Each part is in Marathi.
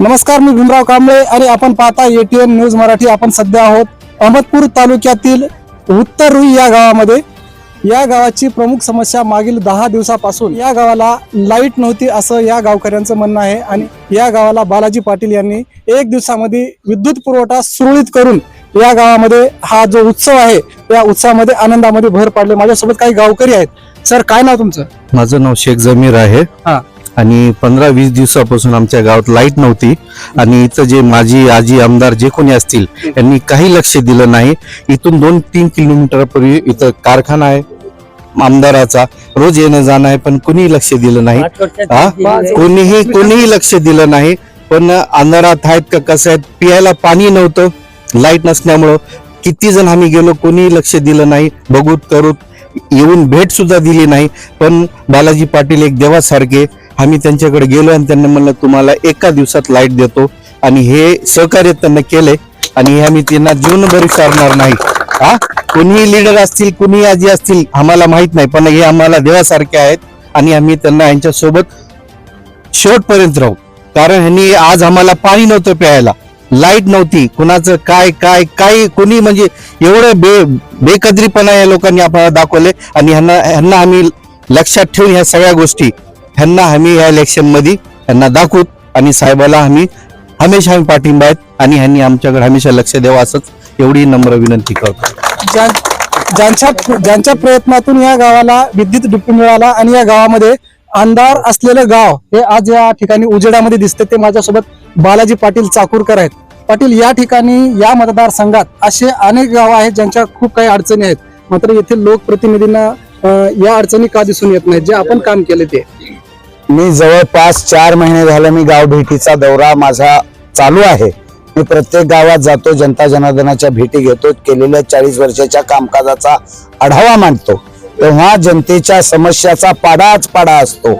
नमस्कार मी भीमराव कांबळे आणि आपण पाहता एटीएन न्यूज मराठी. आपण सध्या आहोत अहमदपूर तालुक्यातील उत्तर रुई या गावामध्ये. या गावाची प्रमुख समस्या मागील दहा दिवसापासून या गावाला लाइट नव्हती असं या गावकऱ्यांचं म्हणणं आहे आणि या गावाला बालाजी पाटील यांनी एक दिवसामध्ये विद्युत पुरवठा सुरळीत करून या गावामध्ये हा जो उत्सव आहे या उत्सवामध्ये आनंदामध्ये भर पाडले. माझ्यासोबत काही गावकरी आहेत. सर काय नाव तुमचं? माझं नाव शेख जमीर आहे. हा. आणि पंधरा वीस दिवसापासून आमच्या गावात लाइट नव्हती. आणि इथं जे माजी आजी आमदार जे कोणी असतील यांनी काही लक्ष दिलं नाही. इथून दोन तीन किलोमीटर पूर्वी इथं कारखाना आहे आमदाराचा. रोज येणं जाणं आहे पण कोणीही लक्ष दिलं नाही. हा? कोणीही कोणीही लक्ष दिलं नाही. पण अंधारात आहेत का कसं आहेत पियाला पाणी नव्हतं लाइट नसल्यामुळं. किती जण आम्ही गेलो कोणीही लक्ष दिलं नाही. बघूत करूत येऊन भेट सुद्धा दिली नाही. पण बालाजी पाटील एक देवासारखे आम्ही त्यांच्याकडे गेलो आणि त्यांना म्हणलं तुम्हाला एका दिवसात लाइट देतो. आणि हे सहकार्य त्यांना केलंय आणि हे आम्ही त्यांना जीवनभर विचारणार नाही. हा? कोणीही लीडर असतील कोणीही आजी असतील आम्हाला माहीत नाही. पण हे आम्हाला देवासारखे आहेत आणि आम्ही त्यांना यांच्या सोबत शेवटपर्यंत राहू. कारण ह्यांनी आज आम्हाला पाणी नव्हतं प्यायला. लाइट नव्हती. कुणाचं काय काय काय कोणी म्हणजे एवढं बे बेकदरीपणा या लोकांनी आपल्याला दाखवले. आणि ह्यांना ह्यांना आम्ही लक्षात ठेवून ह्या सगळ्या गोष्टी ह्यांना आम्ही या इलेक्शनमध्ये ह्यांना दाखवूत आणि साहेबाला आम्ही हमेशा आम्ही पाठिंबा आहेत आणि ह्यांनी आमच्याकडे हमेशा लक्ष द्यावं असंच एवढी नम्र विनंती करतो. ज्यांच्या ज्यांच्या प्रयत्नातून या गावाला विद्युत डिपो मिळाला आणि या गावामध्ये अंधार असलेलं गाव हे आज या ठिकाणी उजेडामध्ये दिसते ते माझ्यासोबत बालाजी पाटील चाकूरकर आहेत. पाटील या ठिकाणी या मतदारसंघात असे अनेक गाव आहेत ज्यांच्या खूप काही अडचणी आहेत. मात्र येथील लोकप्रतिनिधींना या अडचणी का दिसून येत नाहीत? जे आपण काम केले ते. मी जवळपास चार महिने झाले मी गाव भेटीचा दौरा माझा चालू आहे. मी प्रत्येक गावात जातो जनता जनार्दनाच्या भेटी घेतो केलेल्या चाळीस वर्षाच्या कामकाजाचा आढावा मांडतो. तेव्हा जनतेच्या समस्याचा पाडाच पाडा असतो.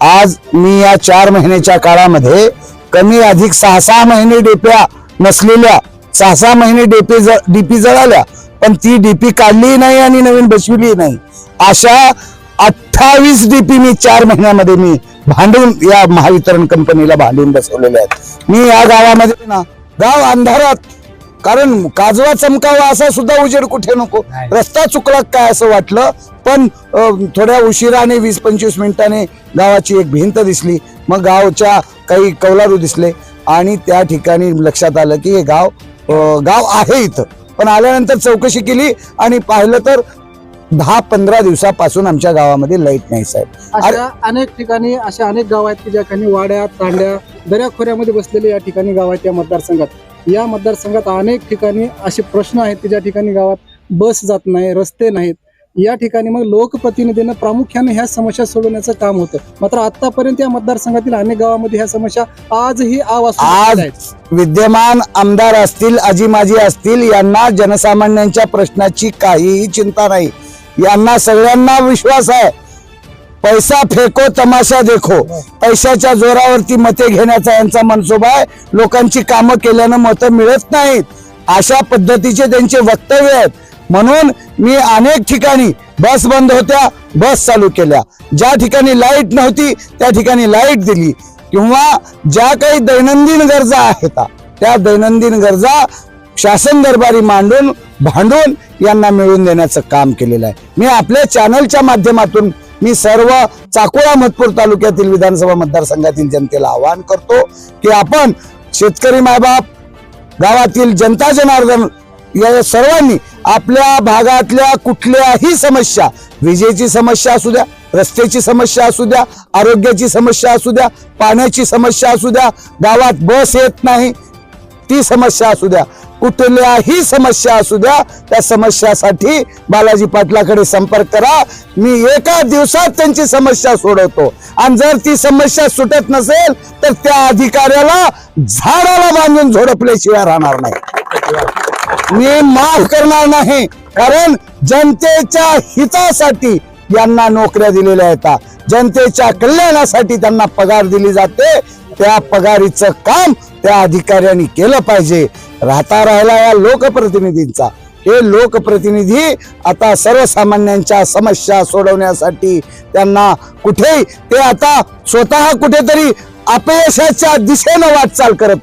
आज मी या चार महिन्याच्या काळामध्ये कमी अधिक सहा सहा महिने डेप्या नसलेल्या सहा सहा महिने डेपे डीपी जळाल्या पण ती डीपी काढलीही नाही आणि नवीन बसविली नाही. अशा अठ्ठावीस डीपी मी चार महिन्यामध्ये मी भांडून या महावितरण कंपनीला भांडून बसवलेले आहेत. मी या गावामध्ये ना गाव अंधारात. कारण काजवा चमकावा असा सुद्धा उजेड कुठे नको. रस्ता चुकला काय असं वाटलं? पण थोड्या उशिराने वीस पंचवीस मिनिटाने गावाची एक भिंत दिसली. मग गावच्या काही कौलारू दिसले. आणि त्या ठिकाणी लक्षात आलं की हे गाव गाव आहे इथं. पण आल्यानंतर चौकशी केली आणि पाहिलं तर दहा पंधरा दिवसापासून आमच्या गावामध्ये लाइट नाही साहेब. अशा अनेक ठिकाणी अशा अनेक गाव आहेत की ज्या ठिकाणी वाड्या तांड्या दऱ्या खोऱ्यामध्ये बसलेले या ठिकाणी गाव आहेत या मतदारसंघात. या मतदारसंघात अनेक ठिकाणी असे प्रश्न आहेत की ज्या ठिकाणी गावात बस जात नाही रस्ते नाहीत. या ठिकाणी मग लोकप्रतिनिधीनं प्रामुख्याने ह्या समस्या सोडवण्याचं काम होतं. मात्र आतापर्यंत या मतदारसंघातील अनेक गावामध्ये ह्या समस्या आजही आवाज आज विद्यमान आमदार असतील आजी माजी असतील यांना जनसामान्यांच्या प्रश्नाची काहीही चिंता नाही. यांना सगळ्यांना विश्वास आहे. पैसा फेको तमाशा देखो. पैशाच्या जोरावरती मते घेण्याचा यांचा मनसोबा आहे. लोकांची कामं केल्यानं मतं मिळत नाहीत. अशा पद्धतीचे त्यांचे वक्तव्य आहेत. म्हणून मी अनेक ठिकाणी बस बंद होत्या बस चालू केल्या. ज्या ठिकाणी लाइट नव्हती त्या ठिकाणी लाइट दिली. किंवा ज्या काही दैनंदिन गरजा आहेत त्या दैनंदिन गरजा शासन दरबारी मांडून भांडून यांना मिळवून देण्याचं काम केलेलं आहे. मी आपल्या चॅनलच्या माध्यमातून मी सर्व चाकोळा मतपूर तालुक्यातील विधानसभा मतदारसंघातील जनतेला आवाहन करतो की आपण शेतकरी मायबाप गावातील जनता जनार्दन या सर्वांनी आपल्या भागातल्या कुठल्याही समस्या विजेची समस्या असू द्या रस्त्याची समस्या असू द्या आरोग्याची समस्या असू द्या पाण्याची समस्या असू द्या गावात बस येत नाही ती समस्या असू द्या. कुठल्याही समस्या असू द्या त्या समस्यासाठी बालाजी पाटलाकडे संपर्क करा. मी एका दिवसात त्यांची समस्या सोडवतो. आणि जर ती समस्या सुटत नसेल तर त्या अधिकाऱ्याला झाडाला बांधून झोडपल्याशिवाय राहणार नाही. मी माफ करणार नाही कारण जनतेच्या हितासाठी यांना नोकऱ्या दिलेल्या आहेत. जनतेच्या कल्याणासाठी त्यांना पगार दिली जाते. त्या पगारीचं काम त्या अधिकाऱ्यांनी केलं पाहिजे. राहता राहिला या लोकप्रतिनिधींचा. हे लोकप्रतिनिधी आता सर्वसामान्यांच्या समस्या सोडवण्यासाठी त्यांना कुठेही ते आता स्वतः कुठेतरी अपयशाच्या दिशेनं वाटचाल करत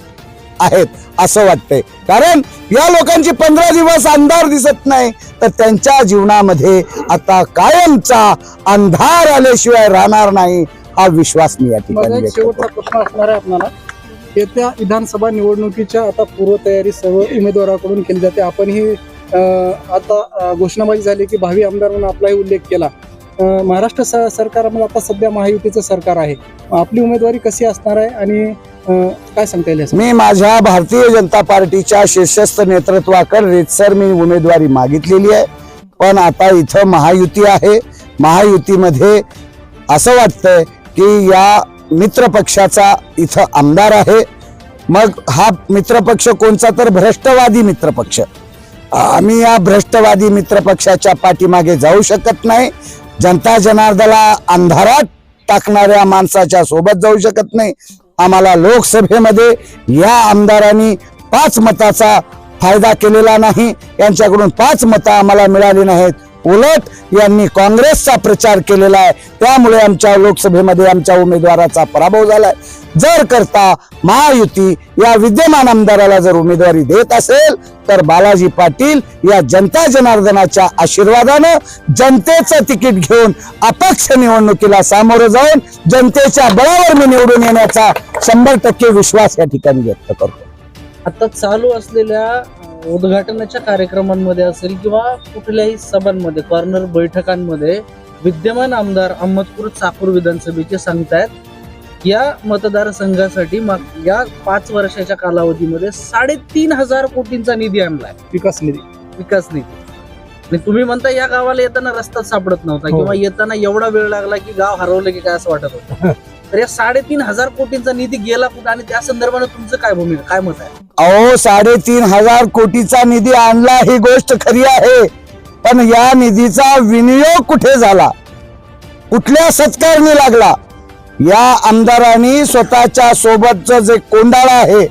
आहेत असं वाटतंय. कारण या लोकांची पंधरा दिवस अंधार दिसत नाही तर त्यांच्या जीवनामध्ये आता कायमचा अंधार आल्याशिवाय राहणार नाही हा विश्वास मी या ठिकाणी येत्या विधानसभा निवडणुकीच्या आता पूर्वतयारी सर्व उमेदवाराकडून केली जाते. आपण ही आता घोषणाबाजी झाली की भावी आमदार म्हणून आपलाही उल्लेख केला. महाराष्ट्र स- सरकारमध्ये आता सध्या महायुतीचं सरकार आहे. आपली उमेदवारी कशी असणार आहे आणि काय सांगता येईल मी माझ्या भारतीय जनता पार्टीच्या शीर्षस्थ नेतृत्वाकडे रितसर मी उमेदवारी मागितलेली आहे. पण आता इथं महायुती आहे. महायुतीमध्ये असं वाटतंय की या मित्रपक्षाचा इथं आमदार आहे. मग हा मित्रपक्ष कोणचा तर भ्रष्टवादी मित्रपक्ष. आम्ही या भ्रष्टवादी मित्रपक्षाच्या पाठीमागे जाऊ शकत नाही. जनता जनार्दला अंधारात टाकणाऱ्या माणसाच्या सोबत जाऊ शकत नाही. आम्हाला लोकसभेमध्ये या आमदारांनी पाच मताचा फायदा केलेला नाही. यांच्याकडून पाच मतं आम्हाला मिळाली नाहीत. उलट यांनी काँग्रेसचा प्रचार केलेला आहे. त्यामुळे आमच्या लोकसभेमध्ये आमच्या उमेदवाराचा पराभव झालाय. जर करता महायुती या विद्यमान आमदाराला जर उमेदवारी देत असेल तर बालाजी पाटील या जनता जनार्दनाच्या आशीर्वादानं जनतेचं तिकीट घेऊन अपक्ष निवडणुकीला सामोरं जाऊन जनतेच्या बळावर मी निवडून येण्याचा शंभर टक्के विश्वास या ठिकाणी व्यक्त करतो. आता चालू असलेल्या उद्घाटनाच्या कार्यक्रमांमध्ये असेल किंवा कुठल्याही सभांमध्ये कॉर्नर बैठकांमध्ये विद्यमान आमदार अहमदपूर चाकूर विधानसभेचे सांगतायत या मतदारसंघासाठी माग या पाच वर्षाच्या कालावधीमध्ये साडेतीन हजार कोटींचा निधी आणलाय. विकास निधी. विकास निधी. आणि तुम्ही म्हणता या गावाला येताना रस्ता सापडत नव्हता हो. किंवा येताना एवढा वेळ लागला की गाव हरवलं की काय असं वाटत होतं? तर या साडेतीन हजार कोटींचा निधी गेला कुठं आणि त्या संदर्भाने तुमचं काय भूमिका काय मत आहे? अहो साडेतीन हजार कोटीचा निधी आणला ही गोष्ट खरी आहे. पण या निधीचा विनियोग कुठे झाला? कुठल्या सत्कारणी लागला? या आमदारांनी स्वतःच्या सोबतचं जे कोंडाळा आहे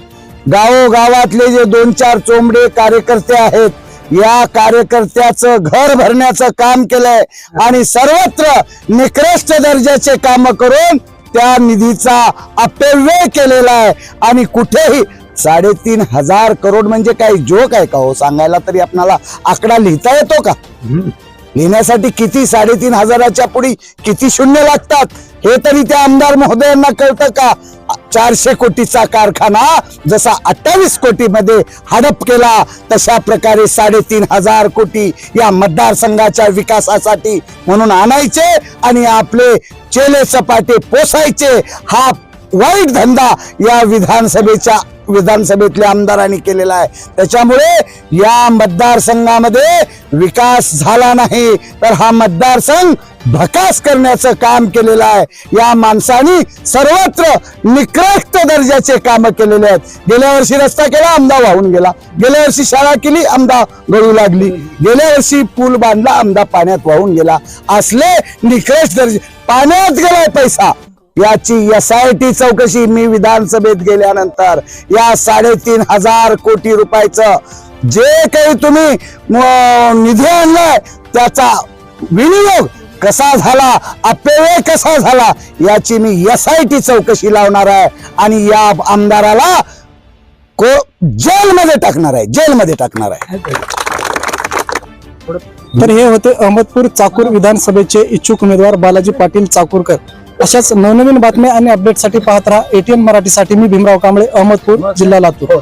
गावोगावातले जे दोन चार चोंबडे कार्यकर्ते आहेत या कार्यकर्त्याचं घर भरण्याचं काम केलंय आणि सर्वत्र निकृष्ट दर्जाचे काम करून त्या निधीचा अपव्यय केलेला आहे. आणि कुठेही साडेतीन हजार करोड म्हणजे काही जोक आहे का हो? सांगायला तरी आपणाला आकडा लिहिता येतो का? लिहिण्यासाठी किती साडेतीन हजाराच्या पुढे किती शून्य लागतात? हे तरी त्या आमदार महोदयांना कळतं का? चारशे कोटीचा कारखाना जसा अठ्ठावीस कोटी मध्ये हडप केला तशा प्रकारे साडेतीन हजार कोटी या मतदारसंघाच्या विकासासाठी म्हणून आणायचे आणि आपले चेले सपाटे पोसायचे. हा वाईट धंदा या विधानसभेच्या विधानसभेतल्या आमदारांनी केलेला आहे. त्याच्यामुळे या मतदारसंघामध्ये विकास झाला नाही. तर हा मतदारसंघ भकास करण्याचं काम केलेलं आहे. या माणसानी सर्वत्र निकृष्ट दर्जाचे काम केलेले आहेत. गेल्या वर्षी रस्ता केला आमदा वाहून गेला. गेल्या वर्षी शाळा केली आमदा गळू लागली. गेल्या वर्षी पूल बांधला आमदा पाण्यात वाहून गेला. असले निकृष्ट दर्जे पाण्यात गेलाय पैसा. याची एस आय टी चौकशी मी विधानसभेत गेल्यानंतर या साडेतीन हजार कोटी रुपयाचं जे काही तुम्ही निधी आणलाय त्याचा विनियोग कसा झाला अपव्यय कसा झाला याची मी एस आय टी चौकशी लावणार आहे आणि या आमदाराला को जेलमध्ये टाकणार आहे जेलमध्ये टाकणार आहे. तर हे होते अहमदपूर चाकूर विधानसभेचे इच्छुक उमेदवार बालाजी पाटील चाकूरकर. अशाच नवनवीन बातम्या आणि अपडेटसाठी पाहत राहा. एटीएन मराठीसाठी मी भीमराव कांबळे अहमदपूर जिल्हा लातूर.